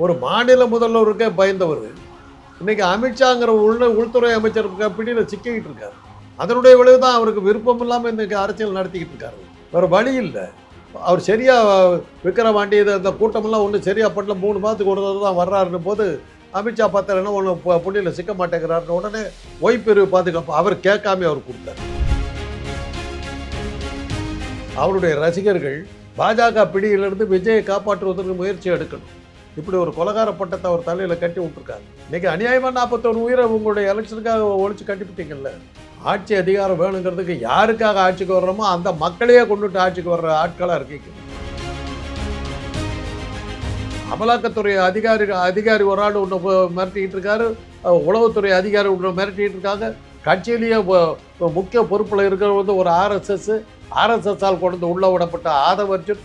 ஒரு மாநில முதல்வருக்கே பயந்தவர். இன்றைக்கி அமித்ஷாங்கிற உள்ள உள்துறை அமைச்சர் பிடியில் சிக்கிக்கிட்டு இருக்கார். அதனுடைய விளைவு தான் அவருக்கு விருப்பம் இல்லாமல் இன்றைக்கி அரசியல் நடத்திக்கிட்டு இருக்காரு. வேறு வழி இல்லை. அவர் சரியாக விற்கிற வாண்டியது அந்த கூட்டமெல்லாம் ஒன்றும் சரியா பண்ணல மூணு மாதத்துக்கு ஒரு தடவை தான் வர்றாருன்னு போது அமித்ஷா பார்த்தாருன்னா ஒன்று புள்ளியில் சிக்க மாட்டேங்கிறாருன்னு உடனே ஓய்ப்பிரிவு பாதுகாப்பு அவர் கேட்காம அவர் கொடுத்தார். அவருடைய ரசிகர்கள் பாஜக பிடியிலிருந்து விஜயை காப்பாற்றுவதற்கு முயற்சி எடுக்கணும். இப்படி ஒரு கொலகார பட்டத்தை அவர் தலையில் கட்டி விட்டுருக்காங்க இன்னைக்கு அநியாயமாக நாற்பத்தொரு உயிரை உங்களுடைய எலெக்ஷனுக்காக ஒழிச்சு கட்டிவிட்டீங்கல்ல ஆட்சி அதிகாரம் வேணுங்கிறதுக்கு யாருக்காக ஆட்சிக்கு வர்றோமோ அந்த மக்களையே கொண்டுட்டு ஆட்சிக்கு வர்ற ஆட்களாக இருக்கீங்க. அமலாக்கத்துறை அதிகாரி அதிகாரி ஒரு ஆள் ஒன்று மிரட்டிக்கிட்டு இருக்காரு. உளவுத்துறை அதிகாரி ஒன்று மிரட்டிக்கிட்டு இருக்காங்க. கட்சியிலேயே முக்கிய பொறுப்பில் இருக்கிறவர் வந்து ஒரு ஆர்எஸ்எஸ் ஆர்எஸ்எஸ்ஸால் கொண்டு வந்து உள்ள விடப்பட்ட ஆதவர்ஜன்.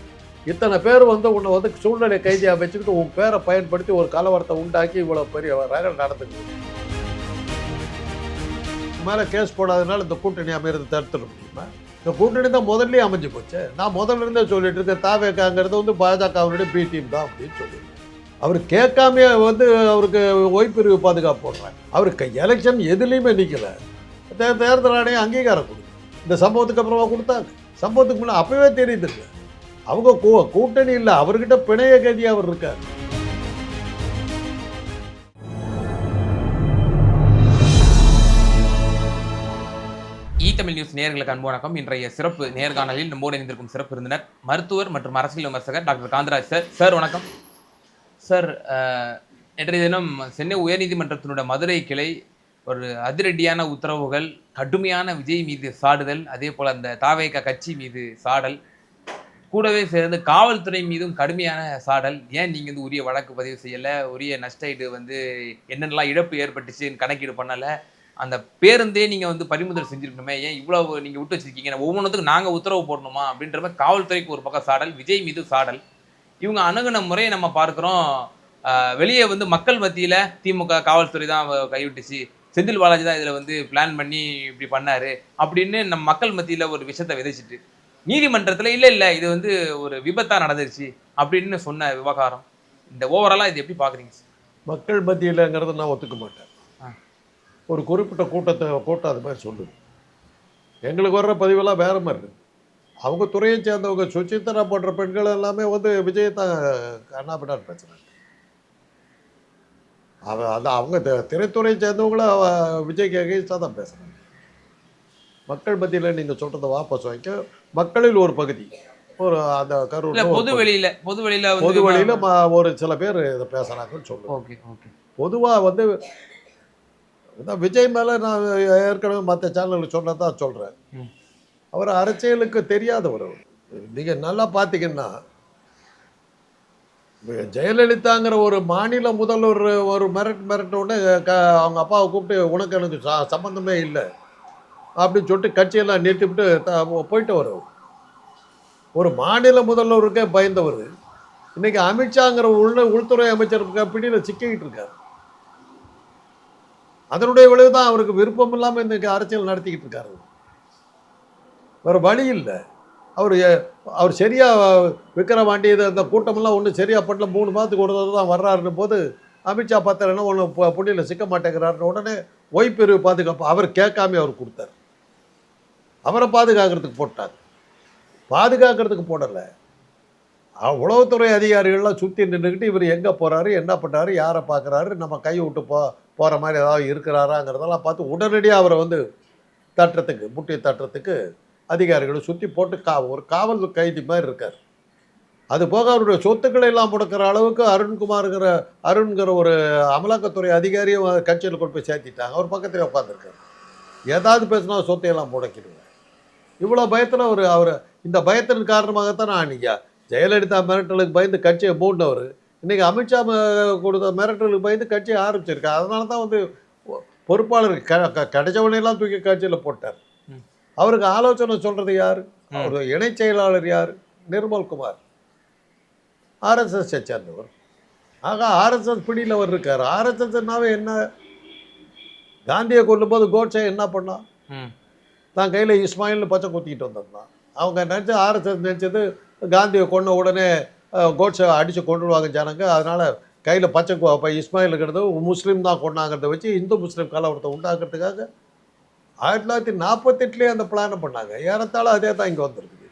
இத்தனை பேர் வந்து உன்னை வந்து சூழ்நிலை கைதியாக வச்சுக்கிட்டு உன் பேரை பயன்படுத்தி ஒரு கலவரத்தை உண்டாக்கி இவ்வளோ பெரிய ரகல் நடந்துக்கு மேலே கேஸ் போடாதனால இந்த கூட்டணி அமைகிறது தடுத்துட முடியுமா? இந்த கூட்டணி தான் முதல்லயே அமைஞ்சு போச்சு. நான் முதல்ல இருந்தே சொல்லிட்டு இருக்கேன் தாவேக்காங்கிறது வந்து பாஜகவினுடைய பி டீம் தான் அப்படின்னு சொல்லி அவர் கேட்காமே வந்து அவருக்கு ஓய்ப்பிரிவு பாதுகாப்பு போடுறாங்க. அவருக்கு எலெக்ஷன் எதுலேயுமே நிற்கலை தே தேர்தல் ஆணையம் அங்கீகாரம் கொடுக்கும் இந்த சம்பவத்துக்கு அப்புறமா கொடுத்தாங்க. சம்பவத்துக்கு முன்னே அப்பவே தெரியுது இல்லை. அவங்க கூ கூட்டணி இல்லை அவர்கிட்ட பிணைய கைதி அவர் இருக்கார். இ தமிழ் நியூஸ் நேயர்களுக்கு அன்பு வணக்கம். இன்றைய சிறப்பு நேர்காணலில் நம்மோடு இணைந்திருக்கும் சிறப்பு விருந்தினர் மருத்துவர் மற்றும் அரசியல் விமர்சகர் டாக்டர் காந்தராஜ் சார். சார் வணக்கம். சார் நேற்றைய தினம் சென்னை உயர்நீதிமன்றத்தினுடைய மதுரை கிளை ஒரு அதிரடியான உத்தரவுகள் கடுமையான விஜய் மீது சாடுதல் அதே போல் அந்த தாவேக கட்சி மீது சாடல் கூடவே சேர்ந்து காவல்துறை மீதும் கடுமையான சாடல். ஏன் நீங்கள் வந்து உரிய வழக்கு பதிவு செய்யலை? உரிய நஷ்டஈடு வந்து என்னென்னலாம் இழப்பு ஏற்பட்டுச்சுன்னு கணக்கீடு பண்ணலை? அந்த பேருந்தே நீங்கள் வந்து பறிமுதல் செஞ்சுருக்கணுமே. ஏன் இவ்வளோ நீங்கள் விட்டு வச்சுருக்கீங்க? ஒவ்வொன்றுத்துக்கும் நாங்கள் உத்தரவு போடணுமா? அப்படின்ற மாதிரி காவல்துறைக்கு ஒரு பக்கம் சாடல் விஜய் மீது சாடல். இவங்க அணுகுன முறையை நம்ம பார்க்குறோம். வெளியே வந்து மக்கள் மத்தியில் திமுக காவல்துறை தான் கைவிட்டுச்சு. செந்தில் பாலாஜி தான் இதில் வந்து பிளான் பண்ணி இப்படி பண்ணார். அப்படின்னு நம்ம மக்கள் மத்தியில் ஒரு விஷயத்தை விதைச்சிட்டு நீதிமன்றத்தில் இல்லை இல்லை இது வந்து ஒரு விபத்தாக நடந்துருச்சு அப்படின்னு சொன்ன விவகாரம். இந்த ஓவராலாக இது எப்படி பார்க்குறீங்க மக்கள் மத்தியிலங்கிறத நான் ஒத்துக்க மாட்டேன். ஒரு குறிப்பிட்ட கூட்டத்தை கூட்டம் அது மாதிரி சொல்லுது. எங்களுக்கு வர்ற பதிவெல்லாம் வேற மாதிரி இருக்கு. அவங்க துறையை சேர்ந்தவங்க சுச்சித்தரா போன்ற பெண்கள் எல்லாமே வந்து விஜயை தான் கண்ணாபின்னான்னு பேசுறாங்க. அவ அது அவங்க திரைத்துறையை சேர்ந்தவங்கள விஜய்க்கு எகேன்ஸ்டாக தான் பேசுறாங்க. மக்கள் மத்தியில் நீங்கள் சொல்கிறத வாபஸ் வாங்கிக்க. மக்களில் ஒரு பகுதி. ஒரு அந்த கரூர் பொது வெளியில பொது வெளியில பொது வழியில் ஒரு சில பேர் இதை பேசுகிறாங்கன்னு சொல்லுவோம் ஓகே ஓகே. பொதுவாக வந்து விஜய் மேலே நான் ஏற்கனவே மற்ற சேனலில் சொன்னதான் சொல்கிறேன். அவர் அரசியலுக்கு தெரியாதவர் நீங்கள் நல்லா பார்த்தீங்கன்னா ஜெயலலிதாங்கிற ஒரு மாநில முதல்வர் ஒரு மிரட் மிரட்ட உடனே க அவங்க அப்பாவை கூப்பிட்டு உனக்கு எனக்கு ச சம்மந்தமே இல்லை. அப்படின்னு சொல்லிட்டு கட்சியெல்லாம் நிறுத்திவிட்டு போயிட்டு வரும் ஒரு மாநில முதல்வருக்கே பயந்தவர். இன்னைக்கு அமித்ஷாங்கிற உள்ள உள்துறை அமைச்சர் பிடியில் சிக்கிக்கிட்டு இருக்கார். அதனுடைய விளைவு தான் அவருக்கு விருப்பம் இல்லாமல் இன்னைக்கு அரசியல் நடத்திக்கிட்டு இருக்காரு. வேறு வழி இல்லை. அவர் அவர் சரியாக விற்கிற இது அந்த கூட்டமெல்லாம் ஒன்றும் சரியா பண்ணல. மூணு மாதத்துக்கு ஒரு தடவை தான் வர்றாருன்னு போது அமித்ஷா பார்த்தாருன்னா ஒன்று புள்ளியில் சிக்க மாட்டேங்கிறாருன்னு உடனே ஓய்ப்பிரிவு பாதுகாப்பு அவர் கேட்காம அவர் கொடுத்தார். அவரை பாதுகாக்கிறதுக்கு போட்டார் பாதுகாக்கிறதுக்கு போடலை. உளவுத்துறை அதிகாரிகள்லாம் சுற்றி நின்றுக்கிட்டு இவர் எங்கே போகிறாரு என்ன பண்ணுறாரு யாரை பார்க்குறாரு நம்ம கை விட்டு போ போகிற மாதிரி ஏதாவது இருக்கிறாராங்கிறதெல்லாம் பார்த்து உடனடியாக அவரை வந்து தட்டுறதுக்கு முட்டியை தட்டுறதுக்கு அதிகாரிகளை சுற்றி போட்டு கா ஒரு காவல் கைதி மாதிரி இருக்கார். அது போக அவருடைய சொத்துக்களை எல்லாம் முடக்கிற அளவுக்கு அருண்குமாருங்கிற அருண்கிற ஒரு அமலாக்கத்துறை அதிகாரியும் கட்சியில் கொண்டு போய் சேர்த்திட்டாங்க. அவர் பக்கத்தில் உட்காந்துருக்காரு ஏதாவது பேசினா சொத்தையெல்லாம் முடக்கிடுவோம் இவ்வளோ பயத்தில் அவர் அவர் இந்த பயத்தின் காரணமாகத்தான் நான் அன்றைக்கி ஜெயலலிதா மிரட்டலுக்கு பயந்து கட்சியை மூடினவர். இன்றைக்கி அமித்ஷா கொடுத்த மிரட்டலுக்கு பயந்து கட்சியை ஆரம்பிச்சிருக்காரு. அதனால தான் வந்து பொறுப்பாளர் க க- கிடைச்சவனையெல்லாம் தூக்கி கட்சியில் போட்டார். அவருக்கு ஆலோசனை சொல்கிறது யார். அவர் இணைச் செயலாளர் யார்? நிர்மல்குமார் ஆர்எஸ்எஸ்ஸை சேர்ந்தவர். ஆக ஆர்எஸ்எஸ் பிடியில் அவர் இருக்கார். ஆர்எஸ்எஸ்னாவே என்ன? காந்தியை கொல்லும்போது கோட்சே என்ன பண்ணான் தான் கையில் இஸ்மாயில்னு பச்சை குத்திக்கிட்டு வந்திருந்தான் அவங்க நினச்சி ஆர்எஸ்எஸ் நினச்சது காந்தியை கொண்ட உடனே கோட்ஸை அடித்து கொண்டுடுவாங்க ஜனங்க. அதனால் கையில் பச்சை இப்போ இஸ்மாயில் இருக்கிறது முஸ்லீம் தான் கொண்டாங்கிறத வச்சு இந்து முஸ்லீம் கலவரத்தை உண்டாக்குறதுக்காக ஆயிரத்தி தொள்ளாயிரத்தி நாற்பத்தெட்டுலேயே அந்த பிளானை பண்ணாங்க. ஏறத்தாழ அதே தான் இங்கே வந்திருக்குது.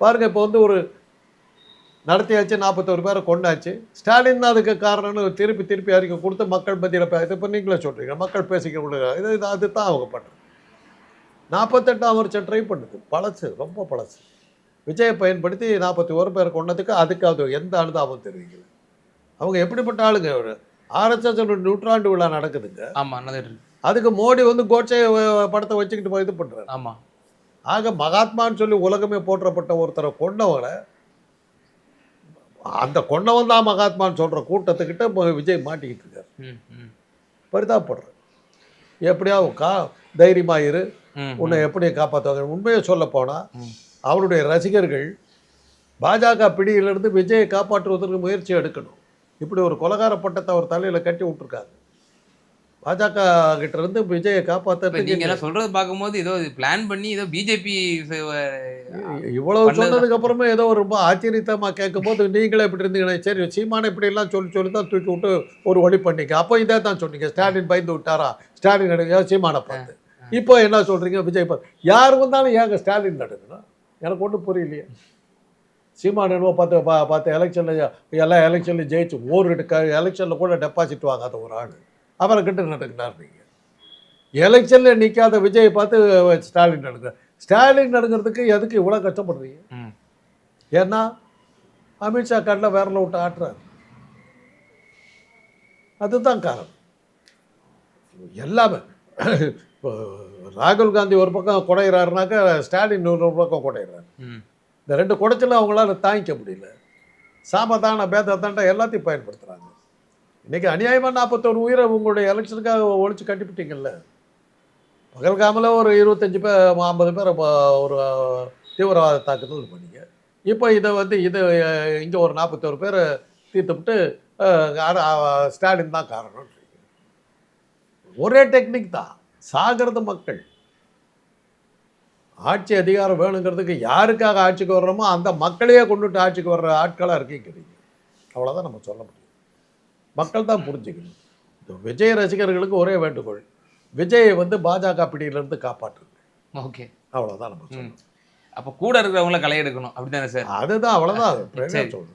பாருங்கள் இப்போ வந்து ஒரு நடத்தியாச்சு நாற்பத்தோரு பேரை கொண்டாச்சு ஸ்டாலின் தான் அதுக்கு காரணம்னு திருப்பி திருப்பி அறிக்கை கொடுத்து மக்கள் மத்தியில் இது இப்போ நீங்களே சொல்கிறீங்க மக்கள் பேசிக்க விடுங்க இது இது அதுதான் அவங்க பண்ணுறது நாற்பத்தெட்டாம் வருஷம் ட்ரை பண்ணுது பழசு ரொம்ப பழசு. விஜயை பயன்படுத்தி நாற்பத்தி ஒரு பேர் கொண்டதுக்கு அதுக்கு அது எந்த அனுதாபம் தெரிவிக்கல. அவங்க எப்படிப்பட்ட ஆளுங்க? ஒரு ஆர்எஸ்எஸ் நூற்றாண்டு விழா நடக்குதுங்க. ஆமா நடந்துட்டு இருக்கு. அதுக்கு மோடி வந்து கோட்சே அஹ், படத்தை வச்சுக்கிட்டு போய் இது பண்ணுறாரு ஆமா. ஆக மகாத்மான்னு சொல்லி உலகமே போற்றப்பட்ட ஒருத்தரை கொண்டவங்களை அந்த கொண்டவன் தான் மகாத்மான்னு சொல்கிற கூட்டத்துக்கிட்ட விஜய் மாட்டிக்கிட்டு இருக்காரு. ம் ம். பரிதாபப்படுறேன் எப்படியாவது கா தைரியமாக இரு. உன்னை எப்படி காப்பாற்றுவாங்க உண்மையை சொல்ல போனால். அவருடைய ரசிகர்கள் பாஜக பிடியிலிருந்து விஜயை காப்பாற்றுவதற்கு முயற்சி எடுக்கணும். இப்படி ஒரு கொலகார பட்டத்தை அவர் தலையில் கட்டி விட்டுருக்காங்க பாஜக கிட்ட இருந்து விஜயை காப்பாற்றுறதுக்கு நீங்க எல்லாம் சொல்றது பார்க்கும்போது ஏதோ பிளான் பண்ணி ஏதோ பிஜேபி இவ்வளவு சொன்னதுக்கு அப்புறமே ஏதோ ஒரு ரொம்ப ஆச்சரியத்தமா கேட்கும்போது நீங்களே இப்படி இருந்தீங்களே சரி சீமானை இப்படி எல்லாம் சொல்லி சொல்லி தான் தூக்கி விட்டு ஒரு வழி பண்ணீங்க அப்போ இதே தான் சொன்னீங்க. ஸ்டாலின் பயந்து விட்டாரா? ஸ்டாலின் எடுங்க சீமானை பார்த்து. இப்போ என்ன சொல்றீங்க விஜய்? பார்த்து யார் வந்தாலும் ஏங்க ஸ்டாலின் நடக்கணும் எனக்கு ஒன்றும் புரியலையே. சீமான் என்னவோ பார்த்து பா பார்த்து எலெக்ஷனில் எல்லா எலெக்ஷன்லையும் ஜெயிச்சு ஒரு க எலெக்ஷனில் கூட டெபாசிட் வாங்காத ஒரு ஆள். அவரை கிட்ட நடக்குனார் நீங்கள் எலெக்ஷனில் நிற்காத விஜயை பார்த்து ஸ்டாலின் நடக்குறார் ஸ்டாலின் நடக்கிறதுக்கு எதுக்கு இவ்வளோ கஷ்டப்படுறீங்க? ஏன்னா அமித்ஷா கண்ணில் விரல விட்டு ஆட்டுறாரு. அதுதான் காரணம். எல்லாமே இப்போ ராகுல் காந்தி ஒரு பக்கம் குடையிறாருனாக்கா ஸ்டாலின் ஒரு பக்கம் குடையிறாரு. இந்த ரெண்டு குடைச்சலும் அவங்களால தாங்கிக்க முடியல. சாமதான பேதத்தாண்டா எல்லாத்தையும் பயன்படுத்துகிறாங்க இன்றைக்கி அநியாயமாக நாற்பத்தோரு உயிரை உங்களுடைய எலெக்ஷனுக்காக ஒழிச்சு கட்டிவிட்டீங்கல்ல பகல்காமில் ஒரு இருபத்தஞ்சி பேர் ஐம்பது பேரை ஒரு தீவிரவாத தாக்குதல் பண்ணீங்க. இப்போ இதை வந்து இது இங்கே ஒரு நாற்பத்தோரு பேரை தீர்த்துவிட்டு ஸ்டாலின் தான் காரணம் ஒரே டெக்னிக் தான். சாகிறது மக்கள். ஆட்சி அதிகாரம் வேணுங்கிறதுக்கு யாருக்காக ஆட்சிக்கு வர்றோமோ அந்த மக்களையே கொண்டுட்டு ஆட்சிக்கு வர்ற ஆட்களாக இருக்கீங்கிறீங்க அவ்வளோதான் நம்ம சொல்ல முடியும். மக்கள் தான் புரிஞ்சுக்கணும். இந்த விஜய் ரசிகர்களுக்கு ஒரே வேண்டுகோள். விஜயை வந்து பாஜக பிடியிலிருந்து காப்பாற்றுங்க. ஓகே. அவ்வளோதான் நம்ம சொல்லணும் அப்ப கூட இருக்கிறவங்கள களை எடுக்கணும். அப்படிதானே சார்? அதுதான் அவ்வளோதான்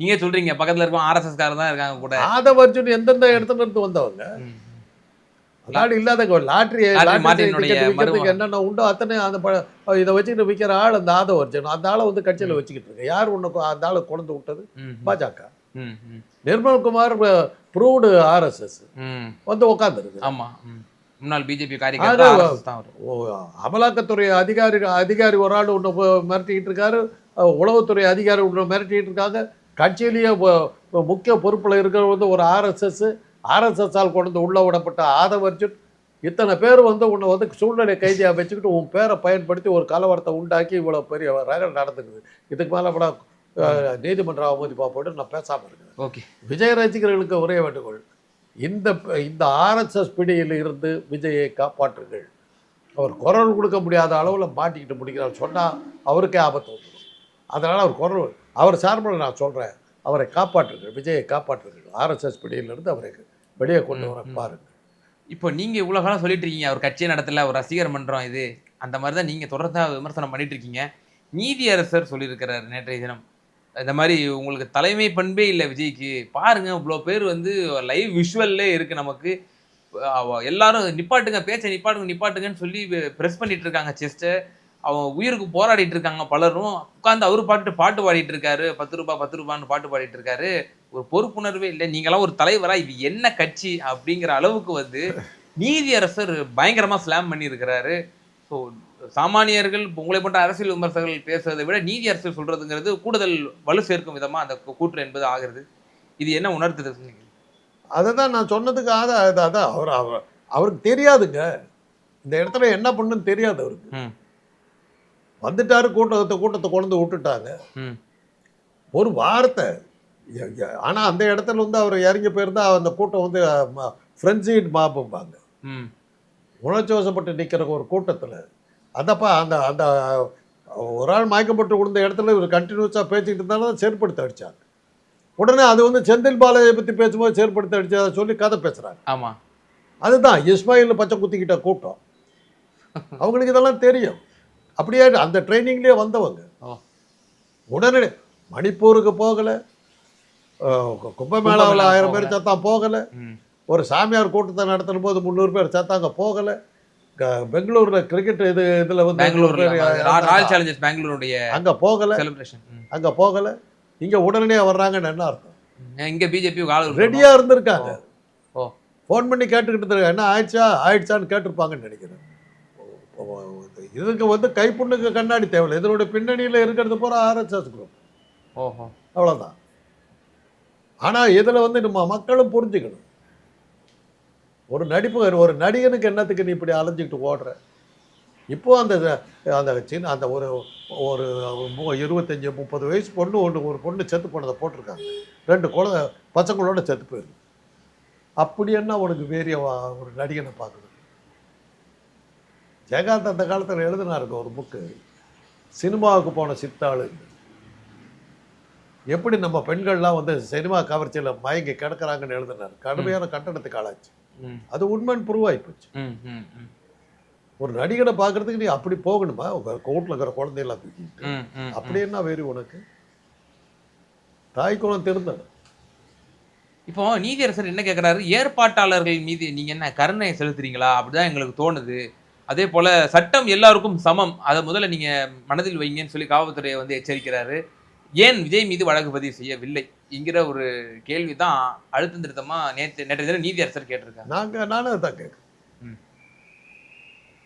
நீங்க சொல்றீங்க. பக்கத்துல இருக்க ஆர்எஸ்எஸ் காரர் தான் இருக்காங்க கூட. ஆதவர்ஜுன் எந்தெந்த இடத்துல இருந்து வந்தவங்க? லாட்ரி லாட்டரி லாட்ரி மருமகன். என்னென்ன உண்டோ அத்தனை அந்த இதை வச்சுக்கிட்டு விற்கிற ஆள் அந்த ஆதவர்ஜன் அந்த ஆளை வந்து கட்சியில் வச்சுக்கிட்டு இருக்கு. யார் ஒன்று அந்த ஆளை கொண்டு விட்டது? பாஜக. நிர்மல்குமார் ப்ரூவ்டு ஆர்எஸ்எஸ் வந்து உட்காந்துருக்கு ஆமா. முன்னாள் பிஜேபி அமலாக்கத்துறை அதிகாரி அதிகாரி ஒரு ஆள் ஒன்று மிரட்டிக்கிட்டு இருக்காரு. உளவுத்துறை அதிகாரி ஒன்று மிரட்டிக்கிட்டு இருக்காங்க. கட்சியிலேயே முக்கிய பொறுப்பில் இருக்கிற வந்து ஒரு ஆர்எஸ்எஸ் ஆர்எஸ்எஸ்ஸால் கொண்டு உள்ள விடப்பட்ட ஆதவர்ஜுன் இத்தனை பேர் வந்து உன்னை வந்து சூழ்நிலை கைதியாக வச்சுக்கிட்டு உன் பேரை பயன்படுத்தி ஒரு கலவரத்தை உண்டாக்கி இவ்வளோ பெரிய ரகல் நடந்துக்குது. இதுக்கு மேலே கூட நீதிமன்ற அவமதிப்பா போட்டு நான் பேசாமல் இருக்கேன் ஓகே. விஜய் ரசிகர்களுக்கு ஒரே வேண்டுகோள் இந்த இந்த ஆர்எஸ்எஸ் பிடியில் இருந்து விஜயை காப்பாற்றுங்கள். அவர் குரல் கொடுக்க முடியாத அளவில் மாட்டிக்கிட்டு முடிக்கிறார். சொன்னால் அவருக்கே ஆபத்து வந்துடும். அதனால் அவர் குரல் அவர் சார்பில் நான் சொல்கிறேன் அவரை காப்பாற்றுங்கள். விஜயை காப்பாற்றுங்கள். ஆர்எஸ்எஸ் பிடியிலிருந்து அவரை வெளியே கொண்டு வர. பாருங்கள். இப்போ நீங்க இவ்வளவு காலம் சொல்லிட்டு இருக்கீங்க. அவர் கட்சியே நடத்தல ஒரு ரசிகர் மன்றம் இது. அந்த மாதிரி தான் நீங்க தொடர்ந்தா விமர்சனம் பண்ணிட்டு இருக்கீங்க. நீதியரசர் சொல்லியிருக்கிறார் நேற்றைய தினம். இந்த மாதிரி உங்களுக்கு தலைமை பண்பே இல்லை விஜய்க்கு. பாருங்க இவ்வளோ பேர் வந்து லைவ் விஷுவல்லே இருக்கு நமக்கு. எல்லாரும் நிப்பாட்டுங்க பேச்சை நிப்பாட்டுங்க நிப்பாட்டுங்கன்னு சொல்லி ப்ரெஸ் பண்ணிட்டு இருக்காங்க செஸ்ட்டை அவன் உயிருக்கு போராடிட்டு இருக்காங்க பலரும். உட்காந்து அவரு பாட்டு பாட்டு பாடிட்டு இருக்காரு. பத்து ரூபாய் பத்து ரூபான்னு பாட்டு பாடிட்டு இருக்காரு. ஒரு பொறுப்புணர்வே இல்லை. நீங்களாம் ஒரு தலைவரா இது என்ன கட்சி அப்படிங்கிற அளவுக்கு வந்து நீதியரசர் பயங்கரமா ஸ்லாம் பண்ணியிருக்கிறாரு. ஸோ சாமானியர்கள் உங்களை போன்ற அரசியல் விமர்சகர்கள் பேசுறதை விட நீதியரசர் சொல்றதுங்கிறது கூடுதல் வலு சேர்க்கும் விதமா அந்த கூற்று என்பது ஆகிறது. இது என்ன உணர்த்துது அதை தான் நான் சொன்னதுக்கு அதான் அது- அதான். அவர் அவர் அவருக்கு தெரியாதுங்க. இந்த இடத்துல என்ன பண்ணுன்னு தெரியாது அவருக்கு. வந்துட்டாரு கூட்டத்தை கூட்டத்தை கொண்டு விட்டுட்டாங்க. ம். ஒரு வார்த்தை. ஆனால் அந்த இடத்துல வந்து அவர் இறங்கி போயிருந்தா அந்த கூட்டம் வந்து ஃப்ரெண்ட்ஸிட் மாப்பும்பாங்க ம். உணர்ச்சி வசப்பட்டு நிற்கிற ஒரு கூட்டத்தில். அந்தப்பா அந்த அந்த ஒரு ஆள் மயக்கப்பட்டு விழுந்த இடத்துல இவர் கண்டினியூஸாக பேசிக்கிட்டு இருந்தாலும் செருப்படுத்த அடித்தாங்க உடனே அது வந்து செந்தில் பாலாஜியை பற்றி பேசும்போது செயற்படுத்தி அடிச்சு அதை சொல்லி கதை பேசுகிறாங்க ஆமா. அதுதான் இஸ்மாயில் பச்சை குத்திக்கிட்ட கூட்டம். அவங்களுக்கு இதெல்லாம் தெரியும். அப்படியே அந்த ட்ரைனிங்லேயே வந்தவங்க. உடனடி மணிப்பூருக்கு போகலை. கும்பமேளாவில் கும்பமேளா ஆயிரம் பேர். சத்தம் போகலை. ஒரு சாமியார் கூட்டத்தை நடத்தும் போது முந்நூறு பேர் சத்தாங்க போகலை. பெங்களூரில் கிரிக்கெட் இது இதில் வந்து சேலஞ்சர்ஸ் பெங்களூருடைய அங்கே போகலை. செலிப்ரேஷன் அங்கே போகலை. இங்கே உடனடியாக வர்றாங்கன்னு என்ன அர்த்தம்? இங்க பிஜேபி ரெடியாக இருந்திருக்காங்க. ஓ. ஃபோன் பண்ணி கேட்டுக்கிட்டு இருக்காங்க என்ன ஆயிடுச்சா? ஆயிடுச்சான்னு கேட்டிருப்பாங்கன்னு நினைக்கிறேன். இதுக்கு வந்து கைப்புண்ணுக்கு கண்ணாடி தேவையில்லை. இதனுடைய பின்னணியில் இருக்கிறது பூரா ஆர்எஸ்எஸ் குரூப் ஓஹோ. அவ்வளோதான் ஆனால் இதில் வந்து நம்ம மக்களும் புரிஞ்சுக்கணும். ஒரு நடிப்பு ஒரு நடிகனுக்கு என்னத்துக்கு நீ இப்படி அலைஞ்சிக்கிட்டு ஓடுற? இப்போ அந்த அந்த சின்ன அந்த ஒரு ஒரு இருபத்தஞ்சி முப்பது வயசு பொண்ணு ஒன்று ஒரு பொண்ணு செத்து போனதை போட்டிருக்காங்க. ரெண்டு குழந்தை பசங்களோட செத்து போயிருக்கு அப்படி என்ன உனக்கு வேறிய வா- ஒரு நடிகனை பார்க்கணும்? ஜெயகாந்த் அந்த காலத்தில் எழுதினாருங்க ஒரு புக்கு சினிமாவுக்கு போன சித்தாளு. எப்படி நம்ம பெண்கள்லாம் வந்து சினிமா கவர்ச்சியில் மயங்கி கிடக்குறாங்கன்னு எழுதினார். கடுமையான கட்டணத்துக்கு ஆளாச்சு. அது உண்மைன்னு ப்ரூவ் போச்சு. ஒரு நடிகனை பார்க்கறதுக்கு நீ அப்படி போகணுமா? கோட்டில் இருக்கிற குழந்தையெல்லாம் தூக்கிட்டு. அப்படி என்ன வேறு உனக்கு? தாய் குலம் திருந்தணும் இப்போ நீதியரசர் என்ன கேக்குறாரு? ஏற்பாட்டாளர்கள் மீது நீங்க என்ன கருணை செலுத்துறீங்களா? அப்படிதான் எங்களுக்கு தோணுது. அதே போல சட்டம் எல்லாருக்கும் சமம். அதை முதல்ல நீங்க மனதில் வைங்கன்னு சொல்லி காவல்துறையை வந்து எச்சரிக்கிறாரு. ஏன் விஜய் மீது வழக்கு பதிவு செய்யவில்லை? என்கிற ஒரு கேள்வி தான் அழுத்தம் திருத்தமா நேற்று நேற்று தினம் நீதியரசர் கேட்டிருக்காங்க நாங்க நானும் அதான் கேட்குறேன்.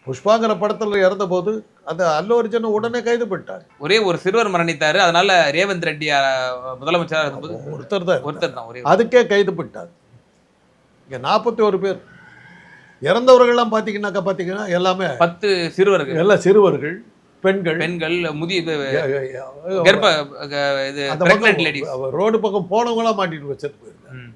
புஷ்பாங்கிற படத்துல இறந்தபோது அந்த அல்லு அர்ஜுனை உடனே கைது பண்ணிட்டாங்க ஒரே ஒரு சிறுவர் மரணித்தாரு. அதனால ரேவந்த் ரெட்டி அஹ், முதலமைச்சரா இருக்கும்போது ஒருத்தர் தான் ஒருத்தர் தான் ஒரே அதுக்கே கைது பண்ணிட்டாங்க இங்க நாற்பத்தி ஒரு பேர். இறந்தவர்கள்லாம் பார்த்தீங்கன்னாக்கா பார்த்தீங்கன்னா எல்லாமே பத்து சிறுவர்கள். எல்லாம் சிறுவர்கள் பெண்கள். பெண்கள் முதிய கர்ப்ப இது ரோடு பக்கம் போனவங்களாம் மாட்டிட்டு வச்சிட்டு போயிருக்காங்க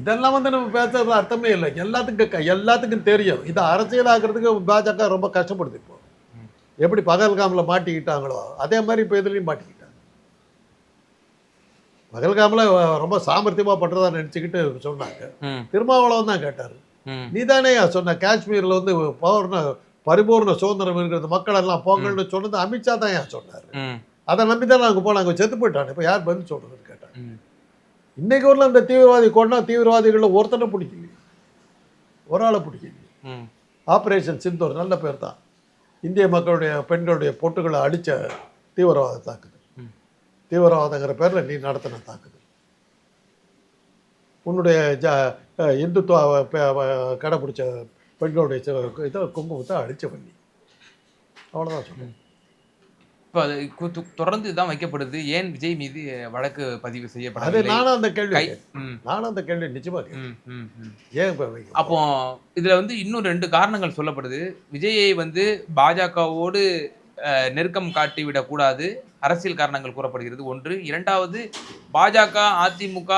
இதெல்லாம் வந்து நம்ம பேசுறது அர்த்தமே இல்லை. எல்லாத்துக்கும் எல்லாத்துக்கும் தெரியும். இதை அரசியலாக்குறதுக்கு பாஜக ரொம்ப கஷ்டப்படுது இப்போ. எப்படி பகல்காமில் மாட்டிக்கிட்டாங்களோ அதே மாதிரி இப்போ இதுலேயும் மாட்டிக்கிட்டாங்க பகல்காமில் ரொம்ப சாமர்த்தியமாக பண்ணுறதா நினச்சிக்கிட்டு சொன்னாங்க. திருமாவளவன் தான் கேட்டார். நீ தானே சொன்ன காஷ்மீரில் வந்து பௌர்ண பரிபூர்ண சுதந்திரம் இருக்கிறது மக்கள் எல்லாம் போங்கள்னு சொன்னது அமித்ஷா தான் ஏன் சொன்னார். அதை நம்பி தான் நாங்கள் போனோம் அங்கே செத்து போயிட்டான் இப்போ யார் பதில் சொல்கிறதுன்னு கேட்டாங்க. இன்னைக்கு வரல இந்த தீவிரவாதி கொண்டா தீவிரவாதிகளில் ஒருத்தனை பிடிக்கல ஒரு ஆளை பிடிக்கல ஆப்ரேஷன் சிந்தூர் நல்ல பேர் தான். இந்திய மக்களுடைய பெண்களுடைய பொட்டுகளை அடித்த தீவிரவாத தாக்குதல் ம். தீவிரவாதங்கிற பேரில் நீ நடத்தின தாக்குதல். உன்னுடைய ஜ இந்துத்துவ கடைப்பிடிச்ச பெண்களுடைய இதை குங்குமத்தை அடிச்ச பண்ணி அவ்வளோதான் சொல்லுவேன் இப்போ அது தொடர்ந்து தான் வைக்கப்படுது. ஏன் விஜய் மீது வழக்கு பதிவு அது செய்யப்படவில்லை நானும் அந்த கேள்வி நானும் அந்த கேள்வி நிச்சயமாக கேட்டேன். ம் ம் ம். ஏன் அப்போ இதுல வந்து இன்னும் ரெண்டு காரணங்கள் சொல்லப்படுது. விஜயை வந்து பாஜகவோடு நெருக்கம் காட்டிவிடக் கூடாது. அரசியல் காரணங்கள் கூறப்படுகிறது. ஒன்று இரண்டாவது பாஜக அதிமுக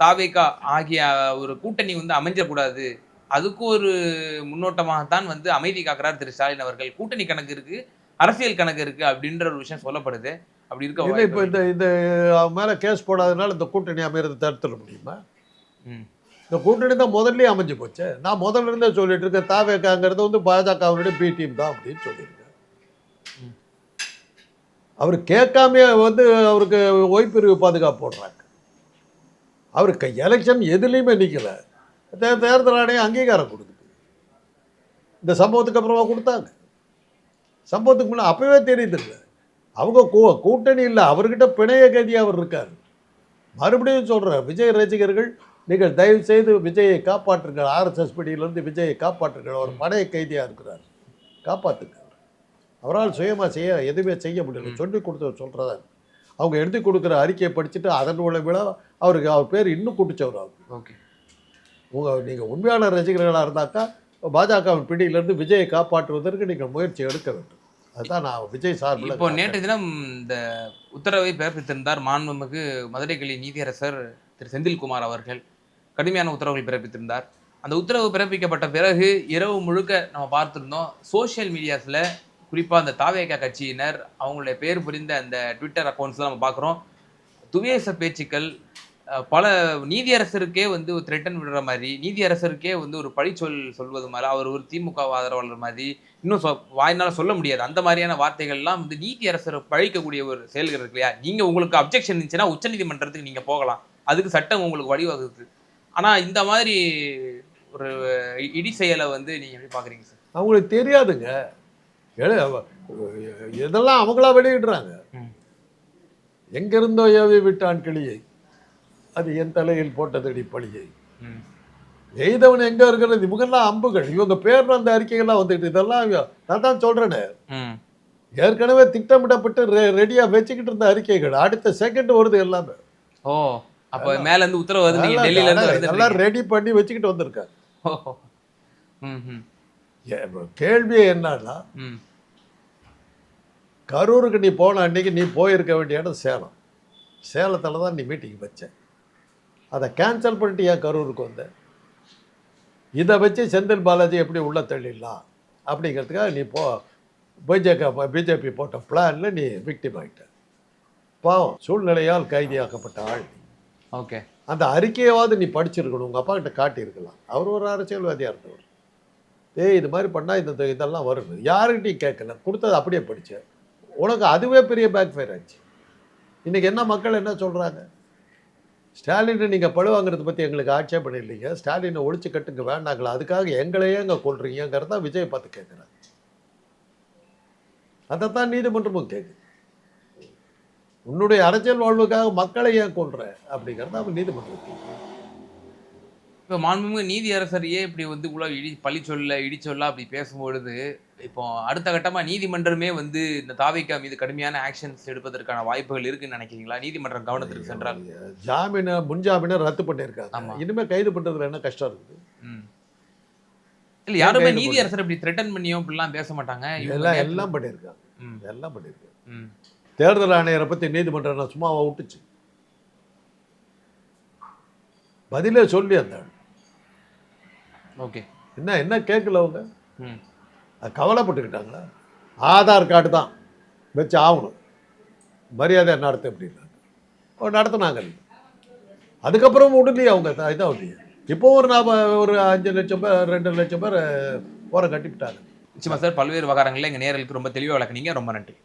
தாவேகா ஆகிய ஒரு கூட்டணி வந்து அமைஞ்சிடக்கூடாது அதுக்கு ஒரு முன்னோட்டமாகத்தான் வந்து அமைதி காக்கிறார் திரு ஸ்டாலின் அவர்கள். கூட்டணி கணக்கு இருக்கு அரசியல் கணக்கு இருக்கு அப்படின்ற ஒரு விஷயம் சொல்லப்படுது. அப்படி இருக்க இல்லை இப்போ இந்த இந்த அவன் மேலே கேஸ் போடாதனால இந்த கூட்டணி அமைகிறது தடுத்துட முடியுமா? ம், இந்த கூட்டணி தான் முதல்லயே அமைஞ்சு போச்சு. நான் முதல்ல இருந்தே சொல்லிட்டு இருக்கேன் தாவேக்காங்கிறது வந்து பாஜகவினுடைய பி டீம் தான் அப்படின்னு சொல்லியிருக்கேன் ம். அவர் கேட்காமயே வந்து அவருக்கு ஓய்ப்பிரிவு பாதுகாப்பு போடுறாங்க. அவருக்கு எலெக்ஷன் எதுலேயுமே நிற்கலை தே- தேர்தல் ஆணையம் அங்கீகாரம் கொடுக்குது. இந்த சம்பவத்துக்கு அப்புறமா கொடுத்தாங்க. சம்பவத்துக்கு முன்னே அப்போவே தெரியுதில்லை. அவங்க கூ- கூட்டணி இல்லை அவர்கிட்ட பிணைய கைதி அவர் இருக்கார். மறுபடியும் சொல்கிறேன் விஜய் ரசிகர்கள் நீங்கள் தயவு செய்து விஜயை காப்பாற்றுங்கள். ஆர்எஸ்எஸ் பிடியிலேருந்து விஜயை காப்பாற்றுங்கள். அவர் பணைய கைதியாக இருக்கிறார். காப்பாற்றுங்க அவரால் சுயமாக செய்ய எதுவுமே செய்ய முடியல. சொல்லி கொடுத்து சொல்கிறதா அவங்க எழுதி கொடுக்குற அறிக்கையை படிச்சுட்டு அதன் விளைவில் அவருக்கு அவர் பேர் இன்னும் கூட்டுச்சவர் ஆகும். ஓகே. உங்கள் நீங்கள் உண்மையான ரசிகர்களாக இருந்தாக்கா பாஜகவின் பிடியிலிருந்து விஜயை காப்பாற்றுவதற்கு நீங்கள் முயற்சி எடுக்க வேண்டும். அதுதான் நான் விஜய் சார்பில் இப்போ நேற்று தினம் இந்த உத்தரவை பிறப்பித்திருந்தார் மாண்புமிகு மதுரை கிளை நீதியரசர் திரு செந்தில்குமார் அவர்கள். கடுமையான உத்தரவுகள் பிறப்பித்திருந்தார். அந்த உத்தரவு பிறப்பிக்கப்பட்ட பிறகு இரவு முழுக்க நம்ம பார்த்துருந்தோம். சோஷியல் மீடியாஸில் குறிப்பாக அந்த தாவேகா கட்சியினர் அவங்களுடைய பேர் புரிந்த அந்த ட்விட்டர் அக்கௌண்ட்ஸ்லாம் நம்ம பார்க்குறோம். துவேச பேச்சுக்கள் பல நீதியரசருக்கே வந்து ஒரு த்ரெட்டன் விடுற மாதிரி நீதியரசருக்கே வந்து ஒரு பழிச்சொல் சொல்வது மாதிரி அவர் ஒரு திமுக ஆதரவாளர் மாதிரி இன்னும் சொ வாய்னால சொல்ல முடியாது. அந்த மாதிரியான வார்த்தைகள்லாம் வந்து நீதியரசரை பழிக்கக்கூடிய ஒரு செயல்கள் இருக்கு இல்லையா? நீங்கள் உங்களுக்கு அப்ஜெக்ஷன் இருந்துச்சுன்னா உச்சநீதிமன்றத்துக்கு நீங்கள் போகலாம். அதுக்கு சட்டம் உங்களுக்கு வழிவகுக்குது. ஆனால் இந்த மாதிரி ஒரு இடி செயலை வந்து நீங்கள் எப்படி பார்க்குறீங்க சார்? அவங்களுக்கு தெரியாதுங்க. இதெல்லாம் அவங்களா வெளியிடுறாங்க. எங்கிருந்தோ ஏவி விட்டான் கிளியை. அது என் தலையில் போட்டதடி பழியை. எய்தவன் எங்க இருக்கிறது? இவங்கெல்லாம் அம்புகள். இவங்க பேர்ல அந்த அறிக்கைகள்லாம் வந்துட்டு இதெல்லாம் நான் தான் சொல்றேனே. ஏற்கனவே திட்டமிடப்பட்டு ரெ- ரெடியா வச்சுக்கிட்டு இருந்த அறிக்கைகள் அடுத்த செகண்ட் வருது எல்லாமே. ஓ அப்ப மேல இருந்து உத்தரவு வருது டெல்லியில இருந்து எல்லாம் ரெடி பண்ணி வச்சுக்கிட்டு வந்திருக்காங்க கேள்வியே என்னன்னா கரூருக்கு நீ போன அன்னைக்கு நீ போயிருக்க வேண்டிய இடம் சேலம். சேலத்தில் தான் நீ மீட்டிங் வச்ச. அதை கேன்சல் பண்ணிட்டு ஏன் கரூருக்கு வந்த? இதை வச்சு செந்தில் பாலாஜி எப்படி உள்ள தள்ளிடலாம்? அப்படிங்கிறதுக்காக நீ போ பிஜேபி பிஜேபி போட்ட பிளானில் நீ விக்டிம் ஆகிட்ட பாவம் சூழ்நிலையால் கைதியாக்கப்பட்ட ஆள் ஓகே. அந்த அறிக்கையாவது நீ படிச்சிருக்கணும். உங்கள் அப்பா கிட்ட காட்டியிருக்கலாம். அவர் ஒரு அரசியல்வாதியாக இருந்தவர். ஏய் இது மாதிரி பண்ணால் இந்த இதெல்லாம் வருது யாருக்கிட்டையும் கேட்கல. கொடுத்தது அப்படியே படித்தேன் உனக்கு அதுவே பெரிய பேக் ஃபயர் ஆச்சு. இன்றைக்கி என்ன மக்கள் என்ன சொல்கிறாங்க ஸ்டாலினை நீங்கள் பழுவாங்கிறத பற்றி எங்களுக்கு ஆட்சேபணம் இல்லைங்க. ஸ்டாலினை ஒழிச்சு கட்டுங்க வேண்டாங்களா? அதுக்காக எங்களையே அங்கே கொள்றீங்கிறத விஜய் பார்த்து கேட்குறாங்க அதைத்தான் நீதிமன்றமும் கேட்குது உன்னுடைய அரசியல் வாழ்வுக்காக மக்களை ஏன் கொள்ற அப்படிங்கிறத அவன் நீதிமன்றம் இப்போ மாண்புமிகு நீதியரசரையே இப்படி வந்து இவ்வளோ இடி பழி சொல்ல இடி சொல்ல அப்படி பேசும்பொழுது இப்போ அடுத்த கட்டமா நீதிமன்றமே வந்து இந்த தாவிக்கா மீது கடுமையான ஆக்ஷன்ஸ் எடுப்பதற்கான வாய்ப்புகள் இருக்குன்னு நினைக்கிறீங்களா? நீதிமன்றம் கவனத்திற்கு சென்றால். ஜாமீனை முன்ஜாமீனை ரத்து பண்ணியிருக்காங்க. ஆமா. இனிமே கைது பண்றதுல என்ன கஷ்டம் இருக்குது? இல்ல யாருமே நீதியரசர் இப்படி த்ரெட்டன் பண்ணியோ இப்படிலாம் பேச மாட்டாங்க. எல்லாம் எல்லாம் பண்ணியிருக்காங்க. எல்லாம் பண்ணியிருக்காங்க. தேர்தல் ஆணையரை பத்தி நீதிமன்றம் சும்மாவா விட்டுச்சு? பதிலே சொல்லி அந்த. ஓகே. என்ன என்ன கேட்கல அவங்க? கவலைப்பட்டுக்கிட்டாங்களா? ஆதார் கார்டு தான் வச்சு ஆகணும். மரியாதை நடத்த அப்படின்னாங்க நடத்துனாங்க. அதுக்கப்புறம் விடலையே அவங்க. இதான் இல்லையே இப்போ ஒரு நாம ஒரு அஞ்சு லட்சம் பேர் ரெண்டு லட்சம் பேர் போற கட்டிவிட்டாங்க. நிச்சயமா சார் பல்வேறு விவகாரங்களில் எங்க நேரலுக்கு ரொம்ப தெளிவாக விளக்குனீங்க. ரொம்ப நன்றி.